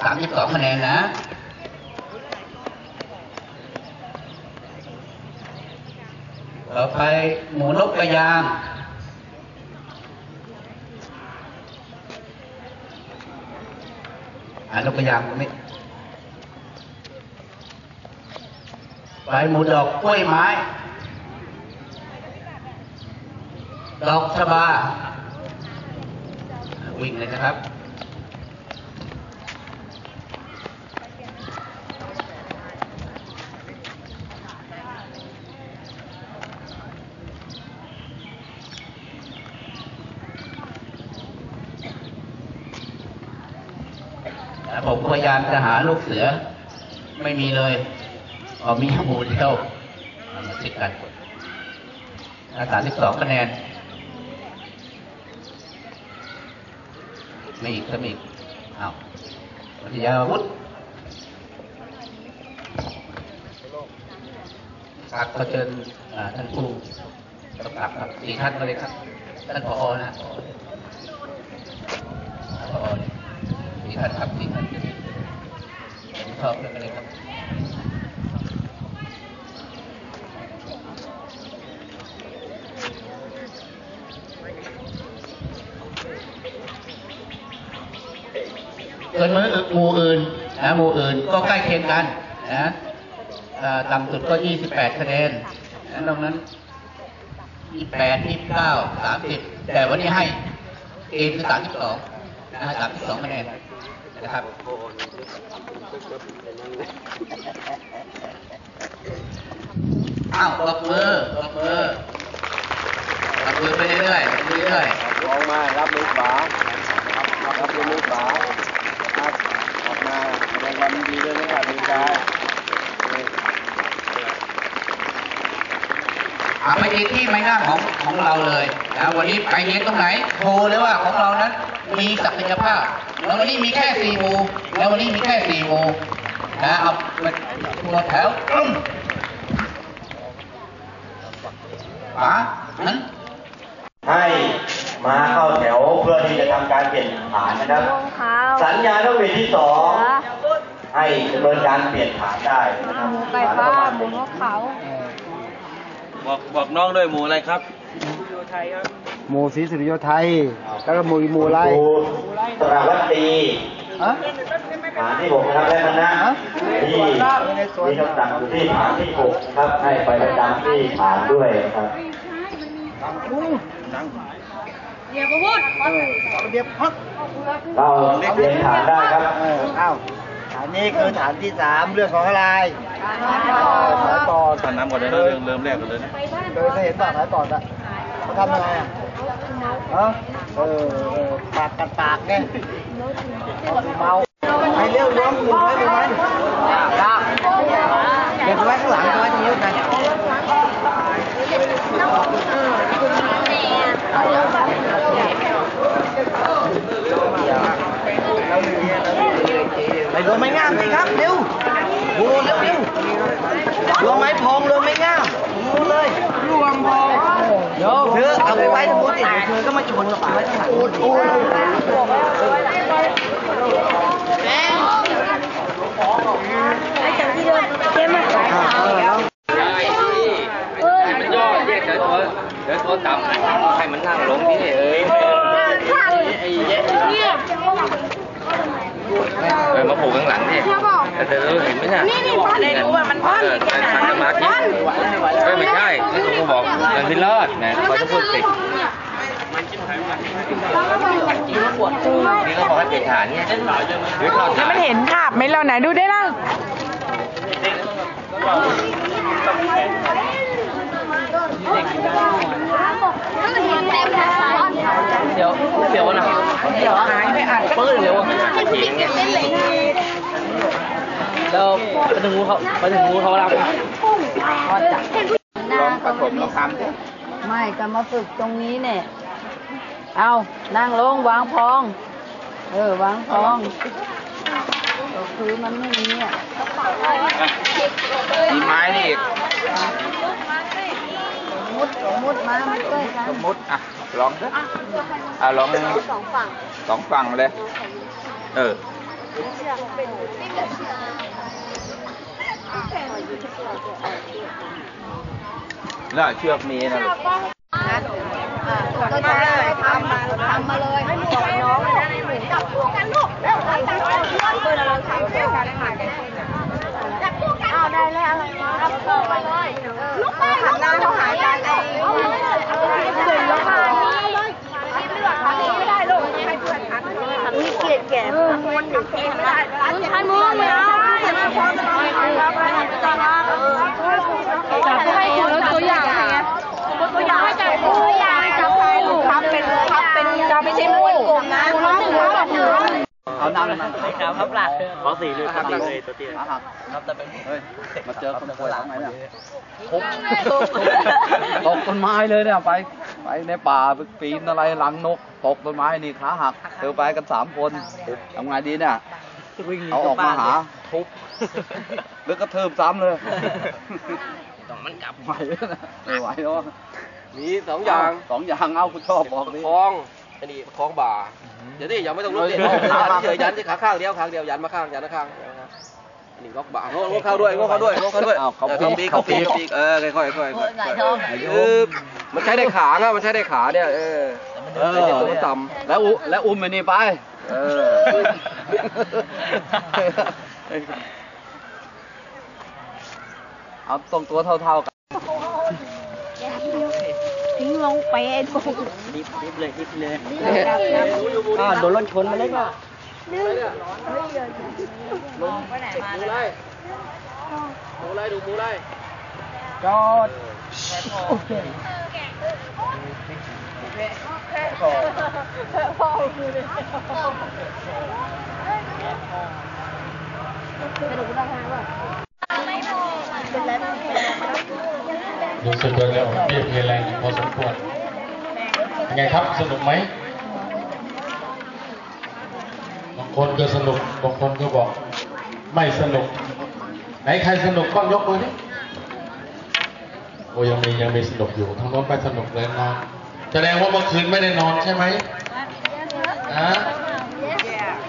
สามสิบสองคะแนนนะต่อไปหมูนกกระยาง อ่านกกระยางตรงนี้ ไป หมูดอกกล้วยไม้ ดอกชบา วิ่งเลยนะครับผมพยายามจะหาลูกเสือไม่มีเลย อ๋อมีหมูเดียวเอามาติดกันสามสิบสองคะแนน ไม่อีกก็ไม่อีกอ้าววิทยาวุฒิครับขอเชิญท่านผู้กำกับครับสี่ท่านมาเลยครับ ท่านผอนะผอเนี่ยสี่ท่านครับสี่ท่านผมชอบเรื่องอะไรครับ เกินมือหมู่อื่ นะหมู่อื่นก็ใกล้เคียงกันนะต่ำสุดก็ 28 คะแนนนะนอกนั้น 28 29 30 แต่วันนี้ให้เกณฑ์คือ 32นะ32 คะแนนนะครับอ้าวตบมือตบมือตบมือไปเรื่อยๆไปเรื่อยๆออกมา รับมือขวารับมือขวาครับออกมาแสดง ความยินดีด้วยนะครับมีการอาไปที่ที่ไม้หน้าของของเราเลยนะวันนี้ไปเห็นตรงไหนโชว์เลยว่าของเรานั้นมีศักยภาพแล้ววันนี้มีแค่สี่หมู่แล้ววันนี้มีแค่สี่หมู่นะเอาเป็นตัวแถวตึ้มขวานั้นให้มาเข้าแถวเพื่อที่จะทำการเปลี่ยนฐานนะครับขาวสัญญาณนกหวีดที่สอง ให้ดำเนินการเปลี่ยนฐานได้นะครับหมูไก่ฟ้าหมูนกเขาบอกบอกน้องด้วยหมูอะไรครับหมู่ศรีสุริโยไทย แล้วก็หมู่อีกหมู่ไรครูสระวัตตีฮะฐานที่หกนะครับและคณะที่มีคำสั่งอยู่ที่ฐานที่หกครับให้ไปประจำที่ฐานด้วยครับเดี๋ยวพูดเดี๋ยวพักเราเรียนฐานได้ครับเอออ้าว ฐานนี้คือฐานที่สามเรื่องของอะไรสายปอดทานน้ำก่อนเลยนะเริ่มเริ่มแรกก่อนเลยนะเคยเคยเห็นป่ะสายปอดอะเขาทำยังไงอะฮะเออเออปากกัดปากไงเมาไปเร็วล้วงมือไว้มือไว้ยากเก็บไว้ข้างหลังไว้ตรงนี้นะ ไปรวมไม่งามสิครับเร็วโอ้เร็วเร็วรวมไม้พองรวมไม่งามรวมเลยรวมพองเดี๋ยวเธอเอาไปไว้ตรงนู้นสิเดี๋ยวเธอก็มาชนกับไว้ข้างหลังโอ้โหไอ้จังที่เดินเจ๊มาขายขาวเอ้ยมันย่อเรียกเดี๋ยวตัวเดี๋ยวตัวต่ำให้มันนั่งลงที่นี่เออข้างไอ้เย้เนี่ย เออมาผูกข้างหลังนี่แต่เธอเห็นไหมเนี่ยนี่นี่พ่อได้รู้ว่ามันพ่อนเออฉันสมาธิเออไม่ใช่นี่ผมบอกมันพิรอดแหมเขาจะพูดสินี่เขาบอกให้เปลี่ยนฐานเนี่ยหรือเข้าฐานมันเห็นขาบไหมเราไหนดูได้ล่ะเดี๋ยวเดี๋ยวนะเดี๋ยวหายไปอัดปื้นเร็วทีเนี่ยแล้วไปถึงงูเขาไปถึงงูเขารับลองผสมลองทำไม่ก็มาฝึกตรงนี้เนี่ย เอานั่งลงวางพอง เออวางพองโอคือมันไม่มีอะมีไม้นี่อีกมุดมุดมามันช่วยกันมมติอะ ลองสิอะลองสองฝั่งสองฝั่งเลย เออแล้วเชือกมีนะลูกก็ใช่ทำมาทำมาเลยไม่บอกน้องเลยนะจับคู่กันลูกแล้วใครจะช่วยเพื่อนเราทำด้วยกันหากันจับคู่กันเอาได้แล้วอะไรมาจับคู่ไปเลยลูกไปหันหน้าเข้าหากันไอ้เดินลงมาเลยเลือดทางนี้ไม่ได้ลูกให้เพื่อนทันมีเกลียดแก่มันอยู่ที่ไม่ได้ใช้มือไม่ได้ใช้มือพอจะมาแล้วไปจะมาจับให้คุณแล้วตัวอย่างไง ตัวอย่างจับตัวอย่างจับใครลูกครับเป็นครับเป็นจะไม่ใช่มวยกลุ่มนะร้องร้องแบบนี้ เอาน้ยครับหลักขอสี่เลยขอสี่เลยตัวเตี้ยครับแต่เป็นเฮ้ยมาเจอคนป่วยทำไงเนี่ยทุบตกต้นไม้เลยเนี่ยไปไปในป่าไปปีนอะไรหลังนกตกต้นไม้นี่ขาหักเธอไปกันสามคนทำไงดีเนี่ยเอาออกมาหาทุบหรือกระเทิบซ้ำเลยต้องมันกลับไหวนะไม่ไหวแล้วมีสองอย่างสองอย่างเอาคุณชอบบอกดิคล้อง อันนี้คล้องบ่าเดี๋ยวนี้ยังไม่ต้องลุกเด็ดเออยันเฉยยันที่ขาข้างเดียวข้างเดียวยันมาข้างยันมาข้างอันนี้ล็อกบ่าโง่โง่เข้าด้วยโง่เข้าด้วยโง่เข้าด้วยอ้าวเขาออปีกปีกเขาเขาปีกปีกปีกเออค่อยๆค่อยๆค่อยๆคือมันใช้ได้ขาอะมันใช้ได้ขาเนี่ยเออเออไอ้ที่ตัวมันต่ำแล้วอุแล้วอุ้มไปนี่ไปเออเอาตรงตัวเท่าๆกัน ทิ้งลงไปไอ้พวกดิบดิบเลยดิบเลยอ่าโดนรถชนมาเล็กอะดูไล่ดูไล่ดูมูไล่จอดรู้สึกว่าแล้วเรี ยบเรียนแรงอยู่พอสมควรยังไงครับสนุกไหมบางคนก็สนุกบางคนก็บอก ไม่สนุก ไหนใครสนุกบ้างยกมือดิโอ้ยังมียังมีสนุกอยู่ทางโน้นไปสนุกเลยนอนแสดงว่าเมื่อคืนไม่ได้นอนใช่ไหมนะ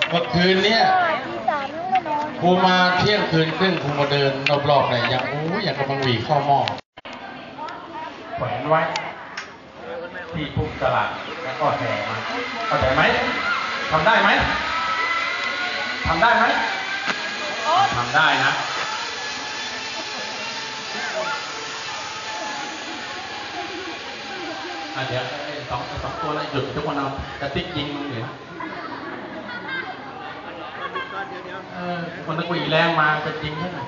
เมื่อคืนเนี่ยครูมาเที่ยงคืนครึ่งครูมาเดินรอบๆเนี่ยยังโอ้ยยังกำลังหวีเข้าหม้อ แขวนไว้ ที่พุกตลาดแล้วก็แห่มาเข้าใจไหมทำได้ไหมทำได้ไหมทำได้นะอะเดี๋ยวสองสองตัวแล้วหยุดทุกคนเอากระติกยิงมึงเดี๋ยวเออคนนึกว่าอีแรงมาจะจริงใช่ไหม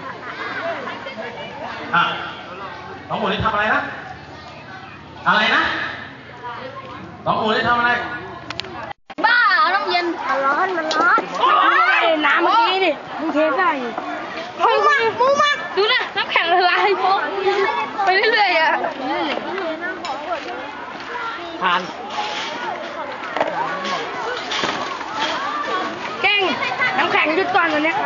อะน้องหมูนี่ทำอะไรนะ อะไรนะสองหมูได้ทำอะไร บ้าเอาน้ำเย็นมันร้อนมันร้อนน้ำเมื่อกี้ดิมึงเทได้อยู่มูมากมูมากดูนะน้ำแข็งละลายโป๊ะไปเรื่อยๆอะผ่านแกล้งน้ำแข็งหยุดก่อนตอนเนี้ย